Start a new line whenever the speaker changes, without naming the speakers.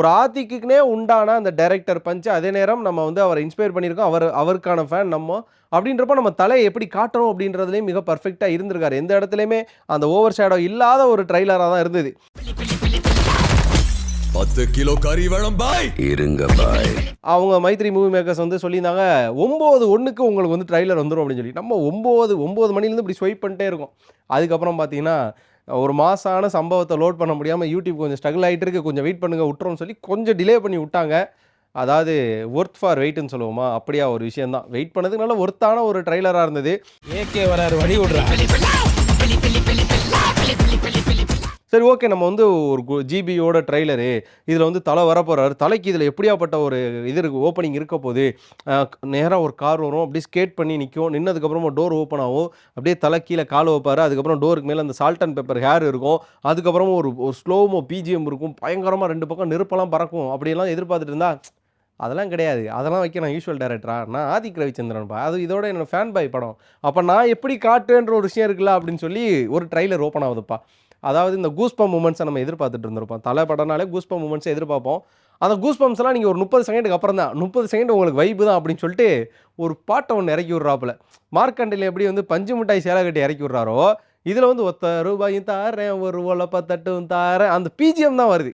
ஒரு ஆத்திக்குனே உண்டான அந்த டைரக்டர் பஞ்ச் அதே நேரம் நம்ம வந்து அவரை இன்ஸ்பயர் பண்ணியிருக்கோம். அவர் அவருக்கான ஃபேன் நம்ம. அப்படின்றப்ப நம்ம தலையை எப்படி காட்டணும் அப்படின்றதுலேயும் மிக பர்ஃபெக்டாக இருந்திருக்காரு. எந்த இடத்துலையுமே அந்த ஓவர் ஷேடோ இல்லாத ஒரு ட்ரைலராக தான் இருந்தது.
பத்து கிலோ கறி வேணும் பாய்
இருங்க பாய்
அவங்க மைத்ரி மூவி மேக்கர்ஸ் வந்து சொல்லியிருந்தாங்க ஒம்பது ஒன்றுக்கு உங்களுக்கு வந்து ட்ரைலர் வந்துடும் அப்படின்னு சொல்லி. நம்ம ஒம்பது ஒம்பது மணிலேருந்து இப்படி ஸ்வைப் பண்ணிட்டே இருக்கோம். அதுக்கப்புறம் பார்த்தீங்கன்னா ஒரு மாசான சம்பவத்தை லோட் பண்ண முடியாமல் யூடியூப் கொஞ்சம் ஸ்ட்ரகிள் ஆகிட்டு இருக்கு. கொஞ்சம் வெயிட் பண்ணுங்க விட்டுறோம்னு சொல்லி கொஞ்சம் டிலே பண்ணி விட்டாங்க. அதாவது ஒர்த் ஃபார் வெயிட்னு சொல்லுவோமா? அப்படியா ஒரு விஷயம் தான் வெயிட் பண்ணதுக்கு நல்ல ஒர்த்தான ஒரு ட்ரைலராக இருந்தது.
ஏகே வராரு வழி விடுறா.
சரி ஓகே. நம்ம வந்து ஒரு ஜிபியோட ட்ரைலரு இதில் வந்து தலை வரப்போகிறார் தலைக்கு இதில் எப்படியாப்பட்ட ஒரு இது இருக்குது ஓப்பனிங் இருக்க போது நேராக ஒரு கார் வரும் அப்படியே ஸ்கேட் பண்ணி நிற்கும் நின்னதுக்கப்புறமா டோர் ஓப்பன் ஆகும். அப்படியே தலை கீழே கால் வைப்பார். அதுக்கப்புறம் டோருக்கு மேலே அந்த சால்ட் அண்ட் பேப்பர் ஹேர் இருக்கும். அதுக்கப்புறமா ஒரு ஒரு ஸ்லோமோ பிஜிஎம் இருக்கும். பயங்கரமாக ரெண்டு பக்கம் நெருப்பெல்லாம் பறக்கும். அப்படியெல்லாம் எதிர்பார்த்துட்டு இருந்தா அதெல்லாம் கிடையாது. அதெல்லாம் வைக்க நான் யூஸ்வல் டேரக்டரா நான் ஆதிக் ரவிச்சந்திரன்ப்பா. அது இதோட என்னோட ஃபேன் பாய் படம். அப்போ நான் எப்படி காட்டுன்ற ஒரு விஷயம் இருக்குல்ல அப்படின்னு சொல்லி ஒரு ட்ரைலர் ஓப்பன் ஆகுதுப்பா. அதாவது இந்த கூஸ்பம் மூமெண்ட்ஸை நம்ம எதிர்பார்த்துட்டு இருந்திருப்போம். தலை படனாலே கூஸ்பம் மூமெண்ட்ஸை எதிர்பார்ப்போம். அந்த கூஸ்பம்ஸ்லாம் நீங்கள் ஒரு முப்பது செகண்டுக்கு அப்புறம் தான். முப்பது செகண்ட் உங்களுக்கு வைப்பு தான் அப்படின்னு சொல்லிட்டு ஒரு பாட்டை ஒன்று இறக்கி விட்றாப்புல. மார்க்கண்டில் எப்படி வந்து பஞ்சு மிட்டாய் சேலை கட்டி இறக்கி விட்றாரோ இதில் வந்து ஒத்த ரூபாயும் தாரேன் ஒரு ஒலப்ப தட்டும் தாரேன் அந்த பிஜிஎம் தான் வருது.